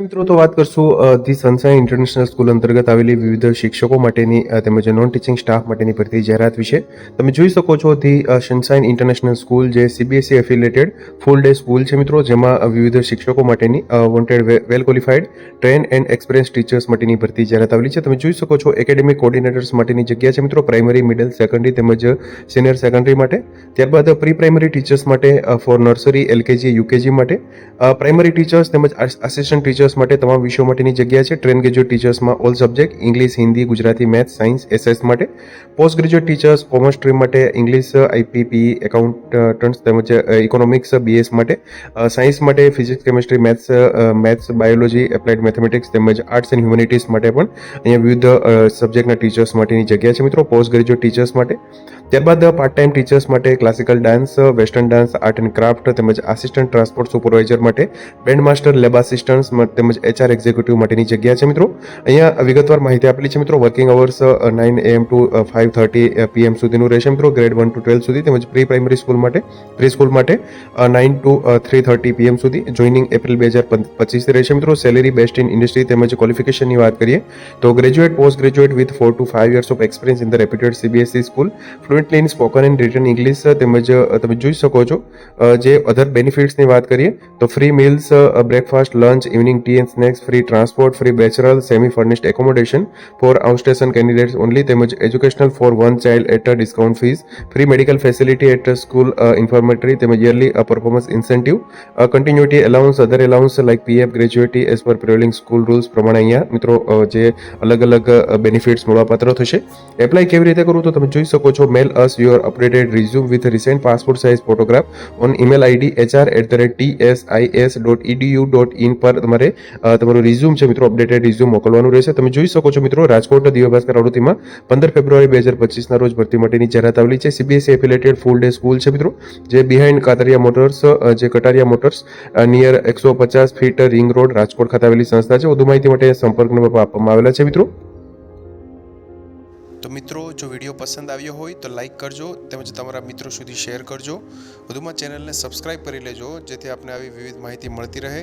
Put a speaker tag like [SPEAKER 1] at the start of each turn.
[SPEAKER 1] મિત્રો, તો વાત કરશું ધી સનસાઇન ઇન્ટરનેશનલ સ્કૂલ અંતર્ગત આવેલી વિવિધ શિક્ષકો માટેની તેમજ નોન ટીચિંગ સ્ટાફ માટેની ભરતી જાહેરાત વિશે. તમે જોઈ શકો છો, ધી સનસાઇન ઇન્ટરનેશનલ સ્કૂલ જે CBSE affiliated full day school છે મિત્રો, જેમાં વિવિધ શિક્ષકો માટેની wanted well qualified train and experience teachers માટેની ભરતી જાહેરાત આવેલી છે. તમે જોઈ શકો છો એકેડેમિક કોર્ડિનેટર્સ માટેની જગ્યા છે મિત્રો પ્રાઇમરી મિડલ સેકન્ડરી તેમજ સિનિયર સેકન્ડરી માટે. ત્યારબાદ પ્રી પ્રાઇમરી ટીચર્સ માટે ફોર નર્સરી એલકેજી યુકેજી માટે. પ્રાઇમરી ટીચર્સ તેમજ આસિસ્ટન્ટ ટીચર્સ માટે તમામ વિષયો માટેની જગ્યા છે. Train graduate ટીચર્સમાં all subject English Hindi Gujarati maths science SS માટે. Post graduate teachers commerce stream માટે ઇંગ્લિશ આઈપીપી એકાઉન્ટન્ટ્સ તેમજ ઇકોનોમિક્સ બીએસ માટે. સાયન્સ માટે physics chemistry maths maths biology applied mathematics તેમજ આર્ટ્સ એન્ડ હ્યુમેનિટીઝ માટે પણ અહીંયા વિવિધ સબ્જેક્ટના ટીચર્સ માટેની જગ્યા છે મિત્રો. પોસ્ટ ગ્રેજ્યુએટ ટીચર્સ માટે. ત્યારબાદ પાર્ટ ટાઈમ ટીચર્સ માટે classical dance western dance art and craft તેમજ આસિસ્ટન્ટ ટ્રાન્સપોર્ટ સુપરવાઇઝર માટે. બેન્ડ માસ્ટર લેબ આસિસ્ટન્ટ્સ તેમજ એચઆર એક્ઝિક્યુટિવ માટેની જગ્યા છે મિત્રો. અહીંયા વિગતવાર માહિતી આપેલી છે મિત્રો. Working hours nine AM to five thirty PM સુધીનું રહેશે મિત્રો. ગ્રેડ વન ટુ ટ્વેલ્વ સુધી તેમજ પ્રી પ્રાઇમરી સ્કૂલ માટે પ્રી સ્કૂલ માટે nine to three thirty PM સુધી જોઈનિંગ એપ્રિલ બે હજાર પચીસથી રહેશે મિત્રો. સેલેરી બેસ્ટ ઇન ઇન્ડસ્ટ્રી તેમજ ક્વોલિફિકેશનની વાત કરીએ, તો graduate post graduate with four to five years of experience in the reputed CBSE school fluently in spoken and written English તેમજ તમે જોઈ શકો છો જે અધર બેનિફિટ્સની વાત કરીએ, તો free meals breakfast lunch evening tea and snacks free transport, free bachelor semi furnished accommodation, for outstation candidates only, તેમજ educational for one child at a discount fees free medical facility at school infirmary, તેમજ yearly performance incentive continuity allowance other allowance like PF gratuity as per prevailing school rules પ્રમાણે અહીંયા, મિત્રો જે અલગ અલગ benefits મળવાપાત્ર થશે. એપ્લાય કેવી રીતે કરવું તો તમે જોઈ શકો છો mail us your updated resume with recent passport size photograph on email ID HR at the rate T S I S dot EDU dot in પર તમારે અ, તમારું રિઝ્યુમ છે મિત્રો અપડેટેડ રિઝ્યુમ મોકલવાનું રહેશે. તમે જોઈ શકો છો મિત્રો રાજકોટ દિવ્યભાસ્કર આવૃત્તિમાં પંદર ફેબ્રુઆરી બે હજાર પચીસના રોજ ભરતી માટેની જાહેરાત આવેલી છે. CBSE affiliated full day school છે મિત્રો જે બિહાઇન્ડ કાતરિયા મોટર્સ જે કટારિયા મોટર્સ નિયર એકસો પચાસ ફીટ રિંગ રોડ રાજકોટ ખાતે આવેલી સંસ્થા છે. વધુ માહિતી માટે સંપર્ક નંબર આપવામાં આવેલા છે મિત્રો.
[SPEAKER 2] તો મિત્રો જો વીડિયો પસંદ આવ્યો હોય તો લાઈક કરજો તેમજ તમારા મિત્રો સુધી શેર કરજો. વધુમાં ચેનલને સબસ્ક્રાઇબ કરી લેજો જેથી આપને આવી વિવિધ માહિતી મળતી રહે.